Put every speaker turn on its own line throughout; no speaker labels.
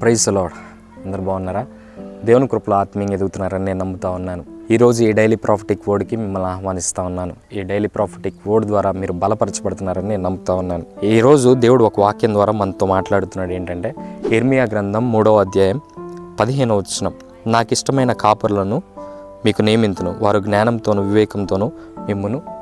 Praise lord అందరు బాగున్నారా? దేవుని కృపలో ఆత్మీయంగా ఎదుగుతున్నారని నేను నమ్ముతా ఉన్నాను. ఈరోజు ఈ డైలీ ప్రాఫిటిక్ వర్డ్కి మిమ్మల్ని ఆహ్వానిస్తూ ఉన్నాను. ఈ డైలీ ప్రాఫిటిక్ వర్డ్ ద్వారా మీరు బలపరచబడుతున్నారని నేను నమ్ముతా ఉన్నాను. ఈరోజు దేవుడు ఒక వాక్యం ద్వారా మనతో మాట్లాడుతున్నాడు ఏంటంటే ఇర్మియా గ్రంథం మూడవ అధ్యాయం పదిహేను వచ్చినం నాకు ఇష్టమైన కాపర్లను మీకు నియమింతును. వారు జ్ఞానంతోను వివేకంతోను మిమ్మను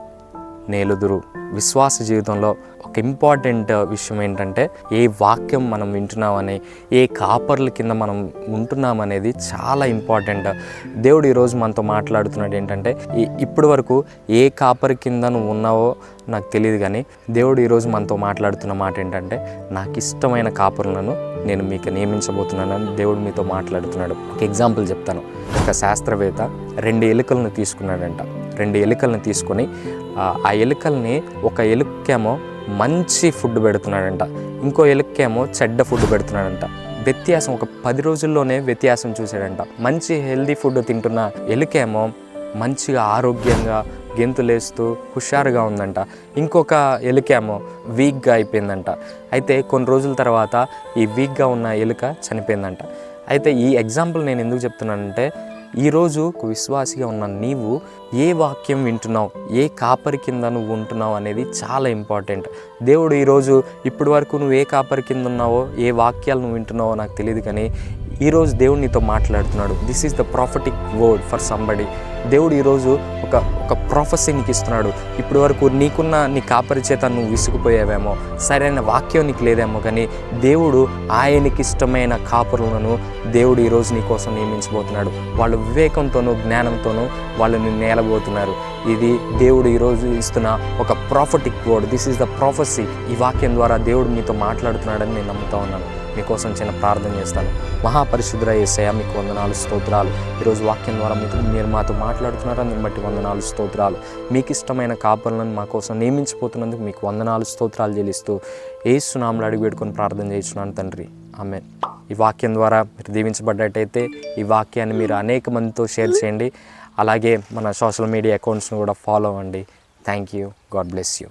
నేలుదురు. విశ్వాస జీవితంలో ఒక ఇంపార్టెంట్ విషయం ఏంటంటే ఏ వాక్యం మనం వింటున్నామని ఏ కాపర్ల కింద మనం ఉంటున్నామనేది చాలా ఇంపార్టెంట్. దేవుడు ఈరోజు మనతో మాట్లాడుతున్నాడు ఏంటంటే ఇప్పటి వరకు ఏ కాపర్ కింద నువ్వు ఉన్నావో నాకు తెలియదు కానీ దేవుడు ఈరోజు మనతో మాట్లాడుతున్న మాట ఏంటంటే నాకు ఇష్టమైన కాపరులను నేను మీకు నియమించబోతున్నానని దేవుడు మీతో మాట్లాడుతున్నాడు. ఒక ఎగ్జాంపుల్ చెప్తాను. ఒక శాస్త్రవేత్త రెండు ఎలుకలను తీసుకున్నాడంట. రెండు ఎలుకలను తీసుకొని ఆ, ఎలుకల్ని ఒక ఎలుకేమో మంచి ఫుడ్ పెడుతున్నాడంట. ఇంకో ఎలుకేమో చెడ్డ ఫుడ్ పెడుతున్నాడంట. వ్యత్యాసం ఒక పది రోజుల్లోనే వ్యత్యాసం చూశాడంట. మంచి హెల్దీ ఫుడ్ తింటున్న ఎలుకేమో మంచిగా ఆరోగ్యంగా గెంతులేస్తూ హుషారుగా ఉందంట. ఇంకొక ఎలుకేమో వీక్గా అయిపోయిందంట. అయితే కొన్ని రోజుల తర్వాత ఈ వీక్గా ఉన్న ఎలుక చనిపోయిందంట. అయితే ఈ ఎగ్జాంపుల్ నేను ఎందుకు చెప్తున్నానంటే ఈరోజు ఒక విశ్వాసిగా ఉన్న నీవు ఏ వాక్యం వింటున్నావు? ఏ కాపరి కింద నువ్వు ఉంటున్నావు అనేది చాలా ఇంపార్టెంట్. దేవుడు ఈరోజు ఇప్పటి వరకు నువ్వు ఏ కాపరి కింద ఉన్నావో ఏ వాక్యాలు నువ్వు వింటున్నావో నాకు తెలియదు కానీ ఈరోజు దేవుడు నీతో మాట్లాడుతున్నాడు. This is the prophetic word for somebody దేవుడు ఈరోజు ఒక ఒక ప్రొఫెసీ నీకు ఇస్తున్నాడు. ఇప్పటి వరకు నీకున్న నీ కాపరి చేత నువ్వు విసుగుపోయావేమో సరైన వాక్యం నీకు లేదేమో కానీ దేవుడు ఆయనకి ఇష్టమైన కాపురులను దేవుడు ఈరోజు నీ కోసం నియమించబోతున్నాడు. వాళ్ళు వివేకంతోనూ జ్ఞానంతోనూ వాళ్ళు నిన్ను నేలబోతున్నారు. ఇది దేవుడు ఈరోజు ఇస్తున్న ఒక prophetic word this is the prophecy ఈ వాక్యం ద్వారా దేవుడు నీతో మాట్లాడుతున్నాడని నేను నమ్ముతా ఉన్నాను. మీకోసం చిన్న ప్రార్థన చేస్తాను. మహాపరిశుద్ర ఏసయ మీకు వందనాలు స్తోత్రాలు. ఈరోజు వాక్యం ద్వారా మీకు మీరు మాతో మాట్లాడుతున్నారు అందుని బట్టి వందనాలు స్తోత్రాలు. మీకు ఇష్టమైన కాపులను మా కోసం నియమించిపోతున్నందుకు మీకు వందనాలు స్తోత్రాలు చెల్లిస్తూ ఏసునామలు అడిగి పెట్టుకొని ప్రార్థన చేస్తున్నాను తండ్రి. ఆమె ఈ వాక్యం ద్వారా మీరు దీవించబడ్డట్టయితే ఈ వాక్యాన్ని మీరు అనేక మందితో షేర్ చేయండి. అలాగే మన సోషల్ మీడియా అకౌంట్స్ని కూడా ఫాలో అవ్వండి. Thank you. God bless you.